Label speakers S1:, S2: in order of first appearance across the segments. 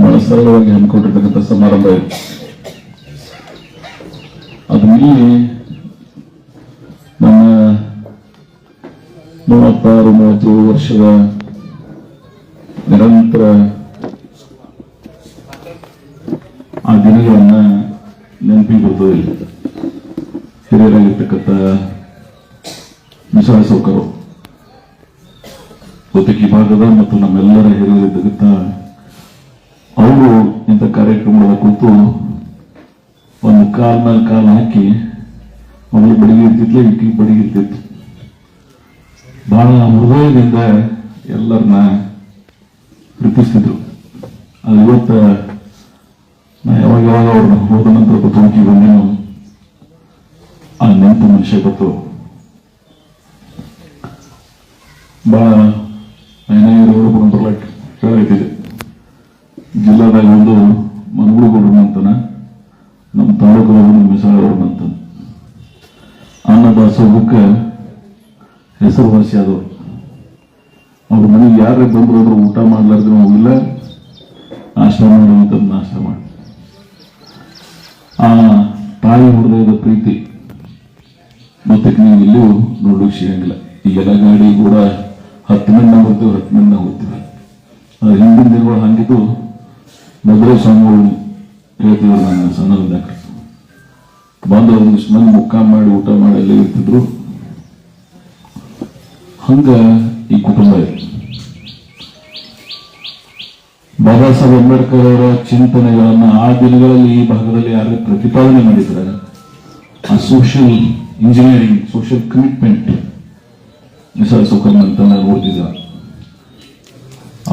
S1: ಬಹಳ ಸರಳವಾಗಿ ಹಮ್ಮಿಕೊಂಡಿರ್ತಕ್ಕಂಥ ಸಮಾರಂಭ ಇದೆ. ಅದು ಮೀರಿ ನನ್ನ ಮೂವತ್ತಾರು, ಮೂವತ್ತೇಳು ವರ್ಷದ ನಿರಂತರ ಆ ದಿನಗಳನ್ನ ನೆನಪಿಗೆ ಹಿರಿಯರಾಗಿರ್ತಕ್ಕಂಥ ವಿಶಾಲ ಸೌಕರು ಭಾಗದ ಮತ್ತು ನಮ್ಮೆಲ್ಲರ ಹಿರಿಯರಿದ್ದಕ್ಕಂಥ ಅವರು ಇಂಥ ಕಾರ್ಯಕ್ರಮಗಳ ಕೂತು ಒಂದು ಕಾಲ್ ಮೇಲೆ ಕಾಲ್ ಹಾಕಿ ಅವಳು ಬಡಿಗೆ ಇರ್ತಿದ್ಲೆ ಬಡಗಿರ್ತಿತ್ತು ಬಹಳ ಹೃದಯದಿಂದ ಎಲ್ಲರನ್ನ ಪ್ರೀತಿಸ್ತಿದ್ರು. ಅದು ಇವತ್ತು ನಾ ಯಾವಾಗ ಯಾವಾಗ ಅವ್ರನ್ನ ಹೋದ ನಂತರ ಬದುಕಿ ಬಂದೇನು, ಆ ನೆನಪು ಮನುಷ್ಯ ಗೊತ್ತು. ಬಹಳ ಐನಾಗಿರೋರು ಒಂದು ಮಿಸಾಳವ್ರನ್ನ ಅಂತ ಅನ್ನದಾಸೋಹಕ್ಕೆ ಹೆಸರುವಾಸಿ ಆದವ್ರು ಅವ್ರ ಮನೆಗೆ ಯಾರೇ ಬಂದ್ರು ಅಂದ್ರೆ ಊಟ ಮಾಡ್ಲಾರ್ದ್ರೆ ಹೋಗಿಲ್ಲ ನಾಷ್ಟ ಮಾಡುವಂತ ನಾಷ್ಟ ಮಾಡಿ. ಆ ತಾಯಿ ಹೃದಯದ ಪ್ರೀತಿ, ಮತ್ತೆ ನೀವು ಇಲ್ಲಿ ನೋಡೋಕೆ ಸಿಗಂಗಿಲ್ಲ ಎಲ್ಲ ಗಾಡಿ ಕೂಡ ಹತ್ತು ಮಂದಿ ಹೋಗ್ತೀವಿ ಹತ್ತು ಮಂದಿ ಹೋಗ್ತೀವಿ ಅದು ಹಿಂದಿನ ದಿನಗಳು ಹಂಗಿದ್ದು ಮೊದಲೇ ಸ್ವಾಮಿಗಳು ಹೇಳ್ತಿದ್ರು ನನ್ನ ಸಣ್ಣದಾಗ ಬಂದು ಒಂದಿಷ್ಟು ಮಂದಿ ಮುಖ ಮಾಡಿ ಊಟ ಮಾಡಿ ಎಲ್ಲ ಇರ್ತಿದ್ರು. ಹಂಗ ಈ ಕುಟುಂಬ ಇದೆ. ಬಾಬಾ ಸಾಹೇಬ್ ಅಂಬೇಡ್ಕರ್ ಅವರ ಚಿಂತನೆಗಳನ್ನ ಆ ದಿನಗಳಲ್ಲಿ ಈ ಭಾಗದಲ್ಲಿ ಯಾರು ಪ್ರತಿಪಾದನೆ ಮಾಡಿದ್ದಾರೆ. ಆ ಸೋಷಿಯಲ್ ಇಂಜಿನಿಯರಿಂಗ್ ಸೋಷಿಯಲ್ ಕಮಿಟ್ಮೆಂಟ್ ನಿಸರ್ ಸುಖಮ್ ಅಂತ ನಾನು ಓದಿದ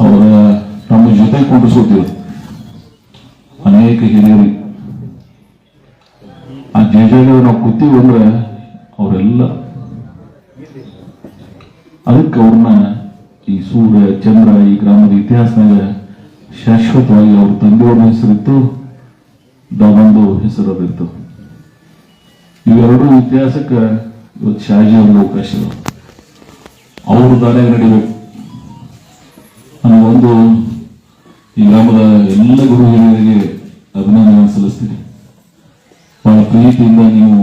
S1: ಅವರ ನಮ್ಮ ಜೊತೆ ಕೂಡಿಸೋದಿಲ್ಲ ಅನೇಕ ಹಿರಿಯರು ಆ ಜೇಜಾಗ ನಾವು ಕೂತೀವಿ ಅಂದ್ರೆ ಅವರೆಲ್ಲ ಅದಕ್ಕೆ ಅವ್ರನ್ನ ಈ ಸೂರ್ಯ, ಚಂದ್ರ ಈ ಗ್ರಾಮದ ಇತಿಹಾಸದಾಗ ಶಾಶ್ವತವಾಗಿ ಅವ್ರ ತಂದೆಯವ್ರ ಹೆಸರಿತ್ತು ದಾಬಂದು ಹೆಸರು ಅದಿತ್ತು ಇವೆರಡೂ ಇತಿಹಾಸಕ್ಕೆ ಇವತ್ತು ಶಾಜಿ ಅವ್ರ ಅವಕಾಶ. ಅವರು ಅವ್ರ ನಡೀಬೇಕು ನನಗೊಂದು ಈ ಗ್ರಾಮದ ಎಲ್ಲ ಗುರು ಪ್ರೀತಿಯಿಂದ ನೀವು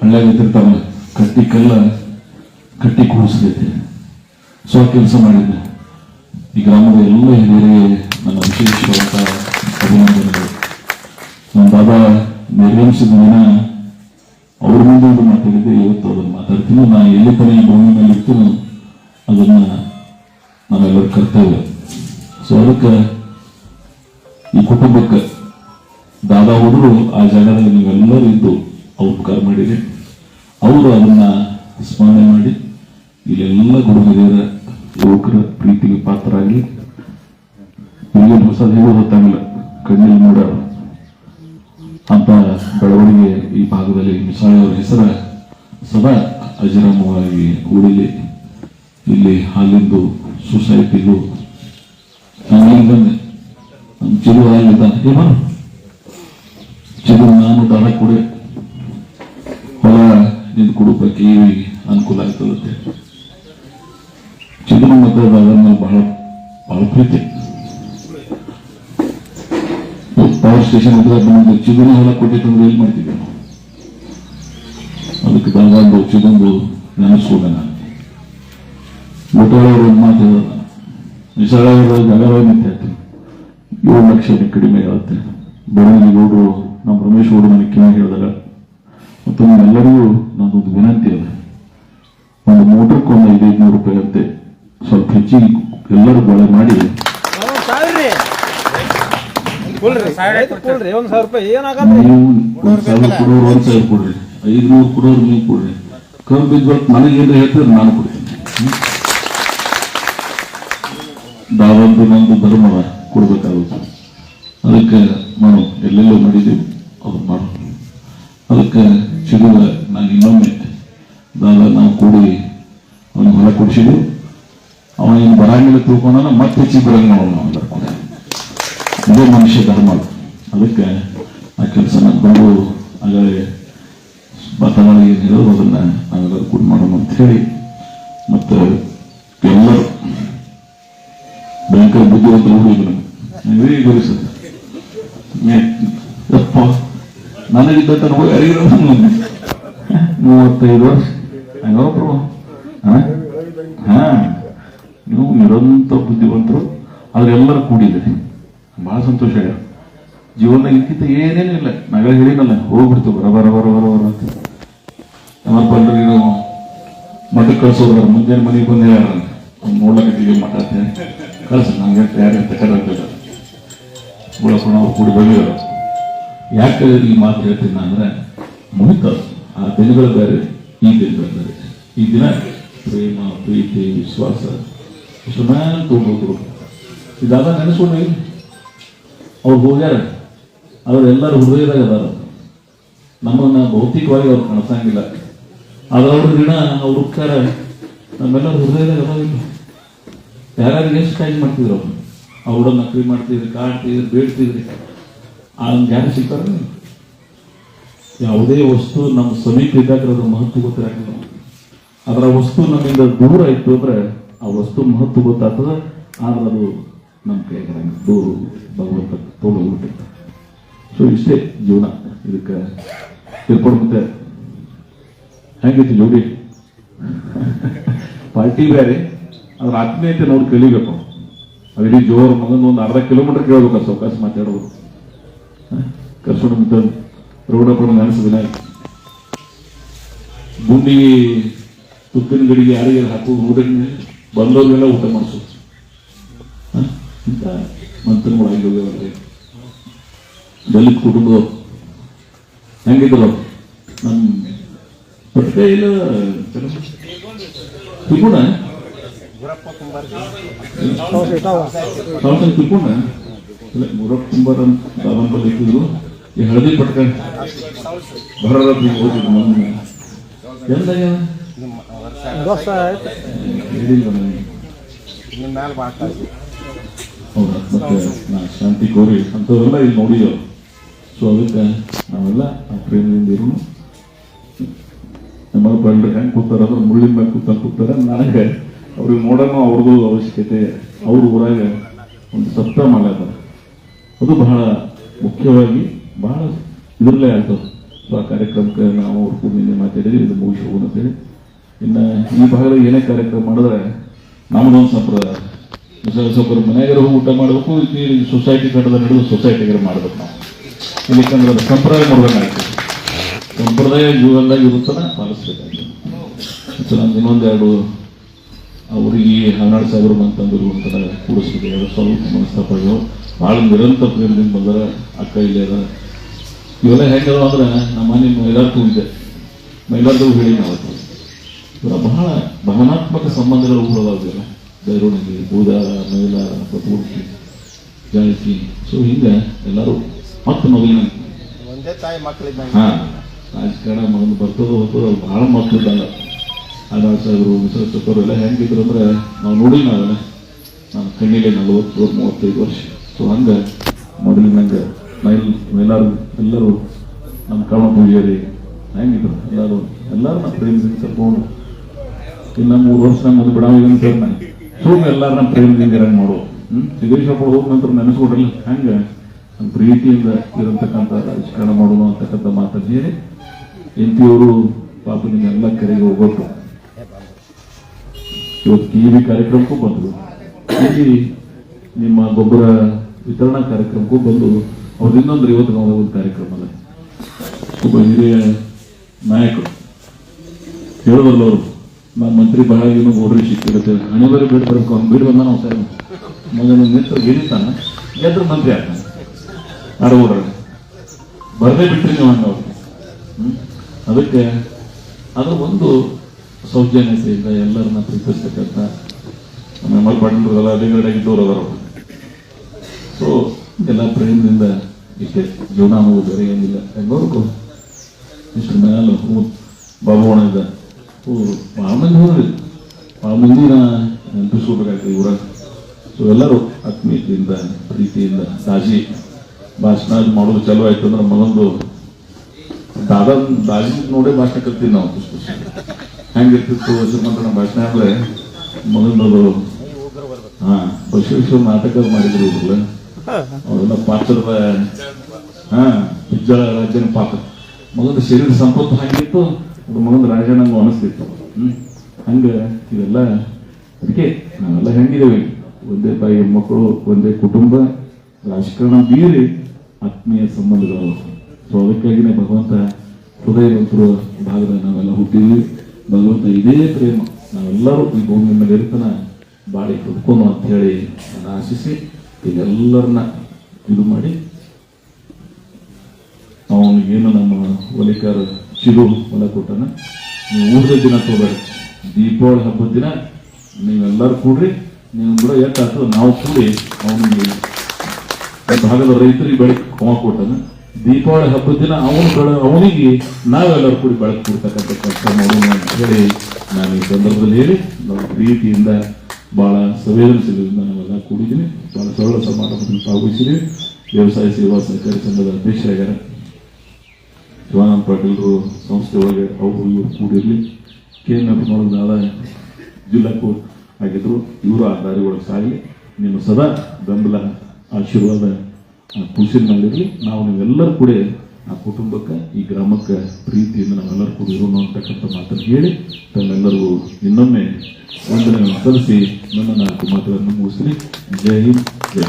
S1: ಹಳ್ಳ್ಯಾಗ ಎತ್ತಿರ್ತಾರಲ್ಲ ಕಟ್ಟಿ ಕಲ್ಲ ಕಟ್ಟಿ ಕೂಡಿಸ್ಲಿಕ್ಕೆ ಸೊ ಕೆಲಸ ಮಾಡಿದ್ದೆ. ಈ ಗ್ರಾಮದ ಎಲ್ಲ ಹಿರಿಯರಿಗೆ ನನ್ನ ವಿಶೇಷವಾದ ಅಭಿನಂದನೆಗಳು. ನನ್ನ ಬಾಬಾ ನಿರ್ಗಮಿಸಿದ ದಿನ ಅವ್ರ ಮುಂದೆ ಒಂದು ಮಾತಾಡಿದ್ದೆ ಇವತ್ತು ಅದನ್ನು ಮಾತಾಡ್ತೀನಿ. ನಾನು ಎಲ್ಲಿ ತನ ಈ ಭೂಮಿ ಮೇಲೆ ಇರ್ತೀನೋ ಅದನ್ನ ನಾವೆಲ್ಲರೂ ಕರ್ತವ್ಯ. ಸೊ ಅದಕ್ಕೆ ಆ ಜಾಗದಲ್ಲಿ ನೀವೆಲ್ಲರೂ ಇದ್ದು ಅವ್ರು ಉಪಕಾರ ಮಾಡಿದೆ ಅವರು ಅದನ್ನ ಸ್ಮರಣೆ ಮಾಡಿ, ಇಲ್ಲೆಲ್ಲ ಗುರು ಹಿರಿಯರ ಯುವಕರ ಪ್ರೀತಿಗೆ ಪಾತ್ರರಾಗಲಿ ಇಲ್ಲಿ ಹೊಸದು ಹೇಳೋ ಗೊತ್ತಾಗಲ್ಲ, ಕಣ್ಣಲ್ಲಿ ನೋಡ. ಅಂತ ಬೆಳವಣಿಗೆ ಈ ಭಾಗದಲ್ಲಿ ಮಿಸಾಳೆಯವರ ಹೆಸರ ಸದಾ ಅಜರಾಮವಾಗಿ ಉಳಿಲಿ ಇಲ್ಲಿ ಹಾಲಿಂದು ಸೊಸೈಟಿಗೂ ನಾನು ನಮ್ಮ ಚಿರು ಏನ ಚಿರು ನಾನು ದರ ಕೊಡೆ ಹೊಲ ನಿಂತು ಕುಡುಕಕ್ಕೆ ಈ ಅನುಕೂಲ ಆಯ್ತದಂತೆ ಚಿರು ಮತ್ತೆ ಅದರ ಮೇಲೆ ಬಹಳ ಬಹಳ ಪ್ರೀತಿ. ಪವರ್ ಸ್ಟೇಷನ್ ಹತ್ರ ಬಂದು ಚಿಗುರು ಹೊಲ ಕೊಟ್ಟಿತ್ತಂದ್ರೆ ಏನ್ ಮಾಡ್ತೀವಿ ಅದಕ್ಕೆ ದಾದಾಂದು ಚಿಗುಂದು ನೆನೆಸ್ಕೊಂಡೆ ನಾನು. ಮುಟ್ಟಳವರು ಒಂದು ಮಾತು ನಿಸಳವರು ಜಗಳ ನಿಂತಾಯ್ತು ಏಳು ಲಕ್ಷ ಕಡಿಮೆ ಆಗುತ್ತೆ. ಬೆಳಗ್ಗೆ ಗೌಡರು ನಮ್ಮ ರಮೇಶ್ ಅವರು ನನಗೆ ಕಿವಿ ಹೇಳಿದಾಗ ಮತ್ತು ನಿಮ್ಮೆಲ್ಲರಿಗೂ ನನ್ನೊಂದು ವಿನಂತಿ ಅದ. ಒಂದು ಮೋಟರ್ಗೆ ಒಂದು ಐದೈದು ನೂರು ರೂಪಾಯಿ ಅಂತೆ. ಸ್ವಲ್ಪ ಹೆಚ್ಚಿಗೆ ಎಲ್ಲರೂ ಬಳೆ ಮಾಡಿ.
S2: ಕೊಡ್ರಿ ಒಂದ್ ಸಾವಿರ ರೂಪಾಯಿ ಏನಾಗಲ್ಲ
S1: ನೀವು ಒಂದ್ ಸಾವಿರ ಕೊಡೋರು ಒಂದ್ ಸಾವಿರ ಕೊಡ್ರಿ. ಐದ್ನೂರು ಕೊಡೋರು ನೀವು ಕೊಡ್ರಿ. ಹೇಳ್ತಾರೆ ನಾನು ಕೊಡ್ತೀನಿ? ನಾವೊಂದು ಧರ್ಮವ ಕೊಡ್ಬೇಕಾಗುತ್ತೆ. ಅದಕ್ಕೆ ನಾನು ಎಲ್ಲೆಲ್ಲೋ ಮಾಡಿದ್ದೀವಿ. ಅವ್ರು ಮಾಡ್ತೀವಿ ಅದಕ್ಕೆ ಚಿಗುವ ನಾನು ಇನ್ನೊಮ್ಮೆ ದಾದ ನಾವು ಕೂಡಿ ಅವನಿಗೆ ಹೊರ ಕೊಡಿಸಿದ್ವಿ ಅವ ಏನು ಬರಂಗಿಲ್ಲ ತಿಳ್ಕೊಂಡ ಮತ್ತೆ ಹೆಚ್ಚಿಗೆ ಬರಂಗ ಮಾಡೋಣ ನಾವೆಲ್ಲರೂ ಇದೇ ಮನುಷ್ಯ ಧರ್ಮ ಅದಕ್ಕೆ ಆ ಕೆಲಸ ಬಂದು ಆಗಲೇ ಮಾತನಾಡಿ ಹೇಳೋದು ಅದನ್ನ ನಾವೆಲ್ಲರೂ ಕೂಡ ಮಾಡೋಣ ಅಂತ ಹೇಳಿ. ಮತ್ತು ಎಲ್ಲರೂ ಭಯಂಕರ ಬುದ್ಧಿವಂತರು ಹುಡುಗರು ವೆರಿ ಗುರುಸುತ್ತೆ ಯಪ್ಪ. ನನಗಿದ್ದ ತನಕ ಯಾರಿಗಿರೋ ಮೂವತ್ತೈದು ವರ್ಷ. ಹಂಗಪ್ಪ ಹಾ? ನೀವು ನಿರಂತರ ಬುದ್ಧಿವಂತರು ಆದ್ರೆ ಎಲ್ಲರೂ ಕೂಡಿದ್ದೀರಿ. ಬಹಳ ಸಂತೋಷ ಆಗ್ಯಾರ ಜೀವನ ಇದಕ್ಕಿಂತ ಏನೇನು ಇಲ್ಲ. ನಗಳ ಹೇಳಿನಲ್ಲ ಹೋಗ್ಬಿಡ್ತು. ಬರ ಬರ ಬರ ಬರ ಬರ ಅಂತ. ನಮ್ಮ ಬಂದ್ರಿ ಮಠಕ್ಕೆ ಕಳ್ಸೋದ್ರ ಮುಂಜಾನೆ ಮನೆಗೆ ಬಂದ ಯಾರ ಮಾತಾಡ್ತೇನೆ ಮಠ ಅಂತ ಹೇಳಿ ಕಳ್ಸ. ನಂಗೆ ಯಾರು ಅಂತ ಕರೆದಿಲ್ಲ ಬಳಸೋಣ ಅವ್ರು ಕೂಡಿ ಬಂದಿದ್ದಾರೆ. ಯಾಕೆ ಈ ಮಾತು ಹೇಳ್ತೀನಿ ಅಂದ್ರೆ ಮುಹಿತ ಆ ದಿನಗಳ ಬೇರೆ, ಈ ದಿನಗಳ ಬೇರೆ. ಈ ದಿನ ಪ್ರೇಮ, ಪ್ರೀತಿ, ವಿಶ್ವಾಸ ಸುಮಾರು ಮ್ಯಾಲ ಇದಾಗ ನೆನೆಸ್ಕೊಂಡ್ರಿ ಅವ್ರು ಹೋಗ್ಯಾರ. ಅವ್ರು ಎಲ್ಲರೂ ಹೃದಯದಾಗ ಅದಾರ. ನಮ್ಮನ್ನ ಭೌತಿಕವಾಗಿ ಅವ್ರು ಕಾಣಿಸಂಗಿಲ್ಲ. ಆದ್ರೆ ಅವ್ರ ದಿನ ಅವ್ರ ಉಪಕಾರ. ನಮ್ಮೆಲ್ಲರ ಹೃದಯದಾಗ ಅದಾವಿಲ್ಲ ಯಾರ್ಯಾರಿಗೆ ಎಷ್ಟು ಟೈಮ್ ಮಾಡ್ತಿದ್ರು ಅವ್ರು? ಅವ್ರನ್ನ ನಕಲಿ ಮಾಡ್ತಿದ್ರಿ ಕಾಡ್ತಿದ್ರಿ ಬೇಡ್ತಿದ್ರಿ. ಆ ಜ್ಞಾನ ಸಿಗ್ತಾರ ಯಾವುದೇ ವಸ್ತು ನಮ್ಮ ಸಮೀಪ ಇದ್ದಾಗ ಅದ್ರ ಮಹತ್ವ ಗೊತ್ತಿರಂಗಿಲ್ಲ ಅದರ ವಸ್ತು ನಮ್ಮಿಂದ ದೂರ ಇತ್ತು ಅಂದ್ರೆ ಆ ವಸ್ತು ಮಹತ್ವ ಗೊತ್ತಾಗ್ತದ, ಆದ್ರೆ ಅದು ನಮ್ಮ ಕೈಗೆ ದೂರ ಭಗವಂತ ತೋಡಿಬಿಟ್ಟಿರ್ತ ಸೊ ಇಷ್ಟೇ ಜೀವನ. ಇದಕ್ಕೆ ತಿಳ್ಕೊಂಡು ಹೆಂಗಿತ್ತು ಜೋಡಿ? ಪಾರ್ಟಿ ಬೇರೆ ಅದ್ರ ಆತ್ಮೀಯತೆ ನೋಡಿ ಕಲಿಬೇಕು. ಅದೇ ಜೋರು ಮಗನ ಒಂದು ಅರ್ಧ ಕಿಲೋಮೀಟರ್ ಕೇಳ್ಬೇಕು ಅವಕಾಶ ಮಾತಾಡೋದು. ಕರ್ಸೋಣ ಮಿತ್ರ ರೋಡಪ್ಪನ ನೆನೆಸಿದ ಬುಂದಿ ತುಪ್ಪಿನ ಗಡಿಗೆ ಯಾರಿಗೆ ಹಾಕೋದು ಊಟಕ್ಕೆ ಬಂದವ್ರಿಗೆಲ್ಲ ಊಟ ಮಾಡಿಸೋದು ಹ? ಇಂಥ ಮಂತ್ರಗಳಾಗಿ ದಲಿತ್ ದಲಿತ ಕುಟುಂಬದವ್ರು. ಹೆಂಗಿದ್ರು ನಮ್ಮ ಪಟ್ಕೆ ಇಲ್ಲ. ತಿಳ್ಕೊಂಡ ಸಾವಿರ ತಿಳ್ಕೊಂಡ ಮೂರಪ್ಪ ಕುಂಬಾರ ಅಂತ ದಾದಂಬಲ್ಲಿ ಇಟ್ಟಿದ್ರು ಈ ಹಳದಿ ಪಟ್ಕ ಭರರತ್ನ ಹೋಗಿದ್ದು ಮೊನ್ನೆ. ಎಂದಾಗ ಹೇಳಿಲ್ಲ ನನಗೆ ಹೌದಾ? ಮತ್ತೆ ನಾ ಶಾಂತಿ ಕೋರಿ ಅಂಥವೆಲ್ಲ ಇಲ್ಲಿ ನೋಡಿದೆವು ಸೊ ಅದಕ್ಕೆ ನಾವೆಲ್ಲ ಆ ಪ್ರೇಮದಿಂದ ಇರೋನು ನಮ್ಮ ಬಂಡ್ರೆ ಹೆಂಗೆ ಕೂತಾರ ಅಂದ್ರೆ ಮುಳ್ಳಿನ ಮೇಲೆ ಕೂತ ಕೂತಾರೆ. ನನಗೆ ಅವ್ರಿಗೆ ನೋಡೋಣ ಅವ್ರದ್ದು ಅವಶ್ಯಕತೆ. ಅವ್ರ ಊರಾಗ ಒಂದು ಸಪ್ತ ಮಾಡ್ಯಾರ ಅದು ಬಹಳ ಮುಖ್ಯವಾಗಿ ಬಹಳ ಇದರಲ್ಲೇ ಆಗ್ತದೆ ಸೊ ಆ ಕಾರ್ಯಕ್ರಮಕ್ಕೆ ನಾವು ಅವ್ರ ಕೂಡ ನಿನ್ನೆ ಮಾತಾಡಿದ್ವಿ, ಇದು ಮುಗಿಸಿ ಹೋಗೋಣ ಅಂತೇಳಿ ಇನ್ನು ಈ ಭಾಗದಲ್ಲಿ ಏನೇ ಕಾರ್ಯಕ್ರಮ ಮಾಡಿದ್ರೆ ನಮ್ಮದೊಂದು ಸಂಪ್ರದಾಯ. ಮನೆಯಾಗಾರ ಹೋಗಿ ಊಟ ಮಾಡಬೇಕು ಈ ಸೊಸೈಟಿ ಕಟ್ಟದ ನಡೆದು ಸೊಸೈಟಿಗಾರ ಮಾಡಬೇಕು ನಾವು. ಇಲ್ಲಿಕಂದ್ರೆ ಅದು ಸಂಪ್ರದಾಯ ಮಾಡಬೇಕಾಗ್ತದೆ ಸಂಪ್ರದಾಯ ಜೀವನದಾಗ ಇರುತ್ತಾನೆ ಪಾಲಿಸ್ಬೇಕಾಗ್ತದೆ ಸೊ ನಮ್ಗೆ ಇನ್ನೊಂದು ಎರಡು ಅವ್ರಿಗೆ ಹನ್ನೆರಡು ಸಾವಿರ ಮಂತಂದ್ರು ಒಂಥರ ಕೂಡಿಸ್ಬೇಕು. ಎರಡು ಸ್ವಲ್ಪ ಮನಸ್ತಾಪಗಳು ಭಾಳ ನಿರಂತರ ನಿಮ್ಮ ಬಂದರ ಅಕ್ಕ ಇಲ್ಲಿ ಅದ. ಇವೆಲ್ಲ ಹೆಂಗದ ಅಂದ್ರೆ ನಮ್ಮ ಮನೆ ಮೈಲಾರ್ಗೂ ಇದೆ. ಮೈಲಾರ್ಗೂ ಹೇಳಿ ನಾವು ಇವರ ಬಹಳ ಭಾವನಾತ್ಮಕ ಸಂಬಂಧಗಳು ಊರದಾವಿಲ್ಲ ಬೈರೋಣಿಗೆ ಬೂದಾರ ಮೈಲಾರ ಪತೂರ್ಕಿ ಜಾಳಕಿ ಸೊ ಹಿಂಗೆ ಎಲ್ಲರೂ ಮತ್ತೆ ಮೊದಲಿನ
S2: ಒಂದೇ ತಾಯಿ ಮಕ್ಕಳಿದ್ದ
S1: ಹಾ ರಾಜಕಾರಣ ಮಗನ ಬರ್ತದೋ ಹೋಗ್ತದೋ ಅವ್ರು ಭಾಳ ಮಕ್ಕಳಿದ್ದಂಗ ಸಾಹೇಬರು ಮಿಸರ್ ಚಕ್ಕರು ಎಲ್ಲ ಹೆಂಗಿದ್ರು ಅಂದ್ರೆ ನಾವು ನೋಡಿ ನಾವೆಲ್ಲ ನಾನು ಕಣ್ಣಿಗೆ ನಲವತ್ತು ಮೂವತ್ತೈದು ವರ್ಷ. ಸೊ ಹಂಗೆ ಮೊದಲಿನಂಗೆ ಮೈಲ್, ಮೈಲಾರು ಎಲ್ಲರೂ ನಮ್ಮ ಕಾಮ ಪೂಜೆಯಲ್ಲಿ ಹೆಂಗಿದ್ರು. ಎಲ್ಲರೂ ಎಲ್ಲರೂ ನಮ್ಮ ಪ್ರೇಮದಿಂದ ಕರ್ಕೊಂಡು ಇನ್ನು ಮೂರು ವರ್ಷ ನಮ್ಮ ಮುಂದೆ ಬಿಡಾವಿ ಅಂತ ಹೇಳಿ ನಾನು. ಸುಮ್ಮನೆ ಎಲ್ಲರೂ ನಮ್ಮ ಪ್ರೇಮದಿಂದ ಇರಂಗ್ ಮಾಡು ಹ್ಮ್? ಸಿದ್ದೇಶ್ವರ ಹೋದ ನಂತರ ನೆನೆಸ್ಕೊಡ್ರಲ್ಲ ಹಂಗೆ ನಮ್ಮ ಪ್ರೀತಿಯಿಂದ ಇರತಕ್ಕಂಥ ರಾಜಕಾರಣ ಮಾಡೋಣ ಅಂತಕ್ಕಂಥ ಮಾತನ್ನು ಎಂತಿಯವರು ಪಾಪ ನಿಮ್ಮೆಲ್ಲ ಕರೆಗೆ ಹೋಗ್ಬೇಕು. ಇವತ್ತು ಟಿ ವಿ ಕಾರ್ಯಕ್ರಮಕ್ಕೂ ಬಂದರು ಇಲ್ಲಿ ನಿಮ್ಮ ಗೊಬ್ಬರ ವಿತರಣಾ ಕಾರ್ಯಕ್ರಮಕ್ಕೂ ಬಂದು ಅವ್ರದ್ದು ಇನ್ನೊಂದು ಇವತ್ತು ನಾವು ಒಂದು ಕಾರ್ಯಕ್ರಮ ಅಲ್ಲ ಒಬ್ಬ ಹಿರಿಯ ನಾಯಕರು ಹೇಳಿದ್ರಲ್ಲ ಅವರು ಮಂತ್ರಿ ಬಹಳ ಏನು ಗೋಡ್ರಿ ಸಿಕ್ಕಿರುತ್ತೆ. ಹಣೆ ಬೇಡ ಬರಬೇಕು. ಅವ್ನು ಬಿಟ್ಟು ಬಂದ ನಾವು ಸರ್ ಮಗನ ನಿಂತು ಗೆಲ್ಲಿತಾನ ಗೆದ್ರ ಮಂತ್ರಿ ಆಗ್ತಾನೆ ಆಡೋಡ್ರ ಬರದೇ ಬಿಟ್ಟರೆ ನೀವು ಹಣ್ಣು ಅವ್ರಿಗೆ ಅದಕ್ಕೆ ಅದು ಒಂದು ಸೌಜನ್ಯತೆಯಿಂದ ಎಲ್ಲರನ್ನ ಪ್ರೀತಿಸ್ತಕ್ಕಂಥ ನಮ್ಮ ಎಂ ಅದೇ ಪಾಟೀಲ್ರೆಲ್ಲ ಅವರು ಅದಾರ ಸೊ ಎಲ್ಲ ಪ್ರೇಮದಿಂದ ಇಷ್ಟೇ ಜೀವನ ಅನ್ನೋದು ಬೇರೆ ಏನಿಲ್ಲ. ಹೆಂಗೋರ್ಗು ಇಷ್ಟು ಮೇಲೆ ಹೂ ಬಾಬುವಣ ಇದ್ದ ಹೂ ಭಾಳ ಮಂದಿ ಹೋದ್ರಿ ಭಾಳ ಮಂದಿ ನೆನಪಿಸ್ಕೋಬೇಕಾಗ್ತದೆ ಸೊ ಎಲ್ಲರೂ ಆತ್ಮೀಯತೆಯಿಂದ, ಪ್ರೀತಿಯಿಂದ ದಾಜಿ ಭಾಷಣ ಮಾಡೋದು ಚಲೋ ಆಯ್ತು ಅಂದ್ರೆ ಮಗಂದು ದಾದಾ ದಾಜಿ ನೋಡೇ ಭಾಷಣ ಕಲ್ತೀವಿ ನಾವು ಹೆಂಗಿರ್ತಿತ್ತು ಶ್ರೀಮಂತನ ಭಾಷಣ ಅಂದ್ರೆ ಮಗಂದು ಹಾ, ಬಸವೇಶ್ವರ ನಾಟಕ ಮಾಡಿದ್ರು ಇವ್ರಲ್ಲ. ಅವೆಲ್ಲ ಪಾತ್ರದ ಹ ಉಜ್ಜಳ ರಾಜನ ಪಾತ್ರ. ಮಗದ ಶರೀರ ಸಂಪತ್ತು ಹಂಗಿತ್ತು ಅದು ಮಗದ ರಾಜನಂಗ ಅನಿಸ್ತಿತ್ತು. ಹ್ಮ್, ಹಂಗ ಇವೆಲ್ಲ, ಅದಕ್ಕೆ ನಾವೆಲ್ಲ ಹೆಂಗಿದ್ದೇವೆ. ಒಂದೇ ತಾಯಿ ಮಕ್ಕಳು, ಒಂದೇ ಕುಟುಂಬ, ರಾಜಕಾರಣ ಬೀರಿ ಆತ್ಮೀಯ ಸಂಬಂಧಗಳು ಸೊ ಅದಕ್ಕಾಗಿನೇ ಭಗವಂತ ಹೃದಯವಂತರು ಭಾಗದ ನಾವೆಲ್ಲ ಹುಟ್ಟಿದ್ವಿ. ಭಗವಂತ ಇದೇ ಪ್ರೇಮ. ನಾವೆಲ್ಲರೂ ಈ ಭೂಮಿ ಮೇಲೆ ಇರ್ತಾನ ಬಾಳಿ ಬದುಕೋನು ಅಂತ ಹೇಳಿ ನಾನು ಆಶಿಸಿ ಇದೆಲ್ಲರನ್ನ ಇದು ಮಾಡಿ ಏನು ನಮ್ಮ ಒಲಿಕಾರ ಚಿರು ಹೊಲ ಕೊಟ್ಟನ, ನೀವು ಊಟದ ದಿನ ತಗೋಬೇಡಿ ದೀಪಾವಳಿ ಹಬ್ಬದ ದಿನ ನೀವೆಲ್ಲರೂ ಕೂಡ್ರಿ, ನೀವು ಕೂಡ ಎಷ್ಟಾಗ್ತದೆ ನಾವು ಕೂಡಿ ಅವನಿಗೆ ಭಾಗದ ರೈತರಿಗೆ ಬೆಳಕು ಕೋಮ ಕೊಟ್ಟನ. ದೀಪಾವಳಿ ಹಬ್ಬದ ದಿನ ಅವನು ಬೆಳ, ಅವನಿಗೆ ನಾವೆಲ್ಲರೂ ಕೂಡಿ ಬೆಳಕು ಕೊಡ್ತಕ್ಕಂಥ ಕೆಲಸ ಮಾಡೋಣ ಅಂತ ಹೇಳಿ ನಾನು ಈ ಸಂದರ್ಭದಲ್ಲಿ ಹೇಳಿ ನಮ್ಮ ಪ್ರೀತಿಯಿಂದ ಬಹಳ ಸಂವೇದನಶೀಲದಿಂದ ನಾವೆಲ್ಲ ಕೂಡಿದ್ದೀನಿ. ಬಹಳ ಸರಳ ಸಮಾರಂಭದಲ್ಲಿ ಭಾಗವಹಿಸಿದ್ದೀವಿ ವ್ಯವಸಾಯ ಸೇವಾ ಸಹಕಾರಿ ಸಂಘದ ಅಧ್ಯಕ್ಷರಾಗ್ಯಾರ ಶಿವಾನಂದ ಪಾಟೀಲ್ರು ಸಂಸ್ಥೆ ಒಳಗೆ ಅವರು ಇವರು ಕೂಡಿರಲಿ. ಕೆ ಎನ್ ನಾಳೆ ಜಿಲ್ಲಾ ಕೋರ್ಟ್ ಆಗಿದ್ರು. ಇವರು ಆ ದಾರಿ ಒಳಗೆ ಸಾಗಲಿ. ನಿಮ್ಮ ಸದಾ ಬೆಂಬಲ, ಆಶೀರ್ವಾದ ಖುಷಿನಲ್ಲಿರಲಿ ನಾವು ನೀವೆಲ್ಲರೂ ಕೂಡ ಆ ಕುಟುಂಬಕ್ಕೆ, ಈ ಗ್ರಾಮಕ್ಕೆ ಪ್ರೀತಿಯಿಂದ ನಾವೆಲ್ಲರೂ ಕೂಡ ಇರೋಣ ಅಂತಕ್ಕಂಥ ಮಾತನ್ನು ಹೇಳಿ, ತಮ್ಮೆಲ್ಲರಿಗೂ ಇನ್ನೊಮ್ಮೆ ವಂದನೆಯನ್ನು ಕಲಿಸಿ ನನ್ನ ನಾಲ್ಕು ಮಾತುಗಳನ್ನು ಮುಗಿಸ್ರಿ ಜೈ ಹಿಂದ್, ಜೈ